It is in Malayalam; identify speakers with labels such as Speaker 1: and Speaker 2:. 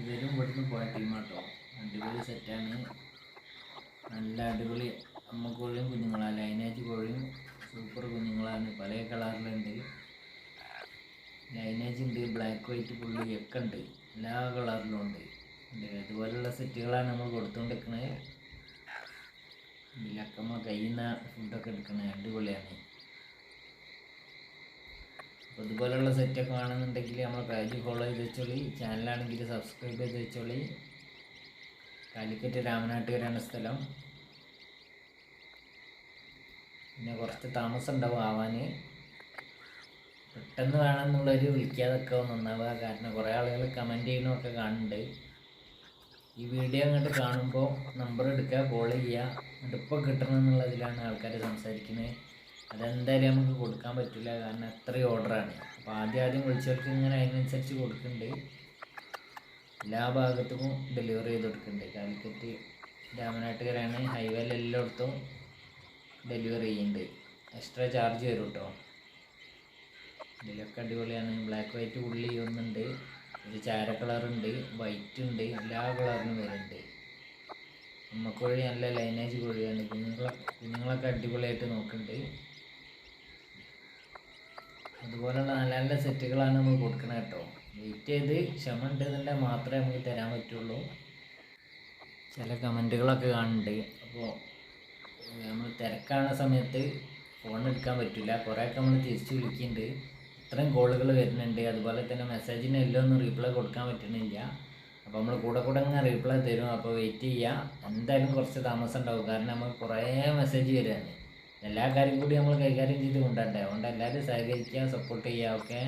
Speaker 1: ഇവരും ഇവിടുന്ന് പോയ ടീമാട്ടോ. അടിപൊളി സെറ്റാണ് നല്ല അടിപൊളി. അമ്മ കോഴിയും കുഞ്ഞുങ്ങളാണ് ലൈനേജ് കോഴിയും സൂപ്പർ കുഞ്ഞുങ്ങളാണ്. പല കളറിലുണ്ട് ലൈനേജ് ഉണ്ട് ബ്ലാക്ക് വൈറ്റ് പുള്ളി ഒക്കെ ഉണ്ട് എല്ലാ കളറിലും ഉണ്ട്. ഇതുപോലുള്ള സെറ്റുകളാണ് നമ്മൾ കൊടുത്തുകൊണ്ടിരിക്കുന്നത് ഇതിലൊക്കെ നമ്മൾ കയ്യിൽ നിന്ന് ഫുഡൊക്കെ എടുക്കണത് അടിപൊളിയാണ്. അപ്പോൾ സെറ്റൊക്കെ വേണമെന്നുണ്ടെങ്കിൽ നമ്മൾ പേജ് ഫോളോ ചെയ്ത് വെച്ചോളി. ചാനലാണെങ്കിൽ സബ്സ്ക്രൈബ് ചെയ്ത് വെച്ചോളി. കാലിക്കറ്റ് രാമനാട്ടുകരാണ് സ്ഥലം. പിന്നെ കുറച്ച് താമസം ഉണ്ടാവും ആവാൻ. പെട്ടെന്ന് വേണമെന്നുള്ളൊരു വിളിക്കാതൊക്കെ നന്നാവുക കാരണം കുറേ ആളുകൾ കമന്റ് ചെയ്യണമൊക്കെ കാണുന്നുണ്ട്. ഈ വീഡിയോ അങ്ങോട്ട് കാണുമ്പോൾ നമ്പർ എടുക്കുക കോൾ ചെയ്യുക. എന്നിട്ട് ഇപ്പോൾ കിട്ടണം എന്നുള്ളതിലാണ് ആൾക്കാർ സംസാരിക്കുന്നത്. അതെന്തായാലും നമുക്ക് കൊടുക്കാൻ പറ്റില്ല കാരണം അത്രയും ഓർഡറാണ് അപ്പോൾ ആദ്യം ആദ്യം വിളിച്ചവർക്ക് ഇങ്ങനെ അതിനനുസരിച്ച് കൊടുക്കുന്നുണ്ട് എല്ലാ ഭാഗത്തും ഡെലിവറി ചെയ്ത് കൊടുക്കുന്നുണ്ട് കാലിക്കറ്റ് രാമനാട്ടുകരാണ് ഹൈവേയിൽ എല്ലായിടത്തും ഡെലിവറി ചെയ്യുന്നുണ്ട് എക്സ്ട്രാ ചാർജ് വരും കേട്ടോ ഇതിലൊക്കെ അടിപൊളിയാണ്. ബ്ലാക്ക് വൈറ്റ് ഉള്ളി ഒന്നുണ്ട്. ഒരു ചാര കളറുണ്ട് വൈറ്റ് ഉണ്ട്. എല്ലാ കളറിനും വരുന്നുണ്ട്. അമ്മക്കോഴി നല്ല ലൈനേജ് കോഴിയാണ്. കുഞ്ഞുങ്ങളെ കുഞ്ഞുങ്ങളൊക്കെ അടിപൊളിയായിട്ട് നോക്കുന്നുണ്ട് അതുപോലുള്ള നല്ല നല്ല സെറ്റുകളാണ് നമ്മൾ കൊടുക്കുന്നത് കേട്ടോ. വെയിറ്റ് ചെയ്ത് ക്ഷമ ഉണ്ടെന്നുണ്ടെങ്കിൽ മാത്രമേ നമുക്ക് തരാൻ പറ്റുള്ളൂ. ചില കമന്റുകളൊക്കെ കാണുന്നുണ്ട്. അപ്പോൾ നമ്മൾ തിരക്കാണ സമയത്ത് ഫോൺ എടുക്കാൻ പറ്റില്ല. കുറേയൊക്കെ നമ്മൾ തിരിച്ച് വിളിക്കുന്നുണ്ട്. ഇത്രയും കോളുകൾ വരുന്നുണ്ട്. അതുപോലെ തന്നെ മെസ്സേജിന് എല്ലാം ഒന്നും റീപ്ലൈ കൊടുക്കാൻ പറ്റുന്നില്ല അപ്പോൾ നമ്മൾ കൂടെ കൂടെ ഇങ്ങനെ റീപ്ലൈ തരും. അപ്പോൾ വെയിറ്റ് ചെയ്യുക എന്തായാലും കുറച്ച് താമസം ഉണ്ടാവും. കാരണം നമുക്ക് കുറേ മെസ്സേജ് വരികയാണ് എല്ലാ കാര്യം കൂടി നമ്മൾ കൈകാര്യം ചെയ്ത് കൊണ്ടുവരണ്ടേ അതുകൊണ്ട് എല്ലാവരും സഹകരിക്കുക സപ്പോർട്ട് ചെയ്യുക ഓക്കെ